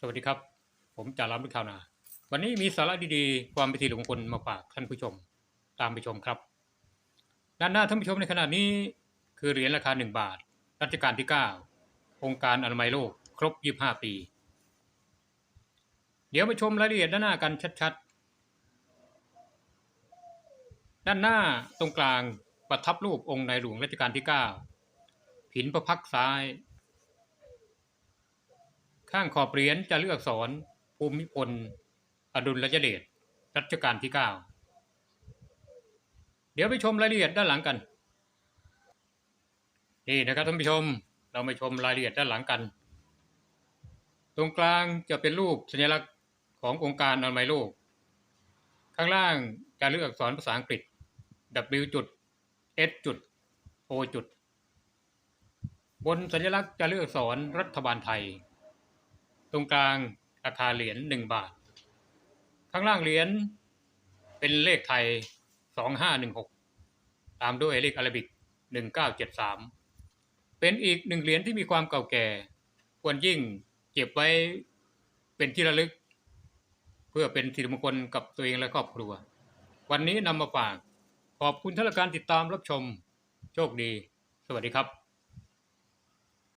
สวัสดีครับ ผมจ่าล้ำลึกข่าวนา วันนี้มีสาระดีๆ ความเป็นสิริมงคลมาฝากท่านผู้ชม ตามไปชมครับ ด้านหน้าท่านผู้ชมในขณะนี้คือเหรียญราคา 1 บาท รัชกาลที่ 9 องค์การอนามัยโลก ครบ 25 ปี เดี๋ยวมาชมรายละเอียดด้านหน้ากันชัดๆ ด้านหน้าตรงกลางประทับรูปองค์ในหลวงรัชกาลที่ 9 ผินประพักซ้ายางขอบเหรียญจะเลือกสอนภูมิพล อดุลยเดชรัชกาลที่เก้าเดี๋ยวไปชมรายละเอียดด้านหลังกัน นี่นะครับท่านผู้ชมเรามาชมรายละเอียดด้านหลังกัน ตรงกลางจะเป็นรูปสัญลักษณ์ขององค์การอนามัยโลก ข้างล่างจะเลือกอักษรภาษาอังกฤษ W จุด S จุด O จุด บนสัญลักษณ์จะเลือกอักษรรัฐบาลไทย ตรงกลางราคาเหรียญหนึ่งบาท ข้างล่างเหรียญเป็นเลขไทยสองห้าหนึ่งหกตามด้วยเลขอาราบิกหนึ่งเก้าเจ็ดสามเป็นอีกหนึ่งเหรียญที่มีความเก่าแก่ ควรยิ่งเก็บไว้เป็นที่ระลึก เพื่อเป็นสิริมงคลกับตัวเองและครอบครัว วันนี้นำมาฝาก ขอบคุณท่านการติดตามรับชม โชคดี สวัสดีครับ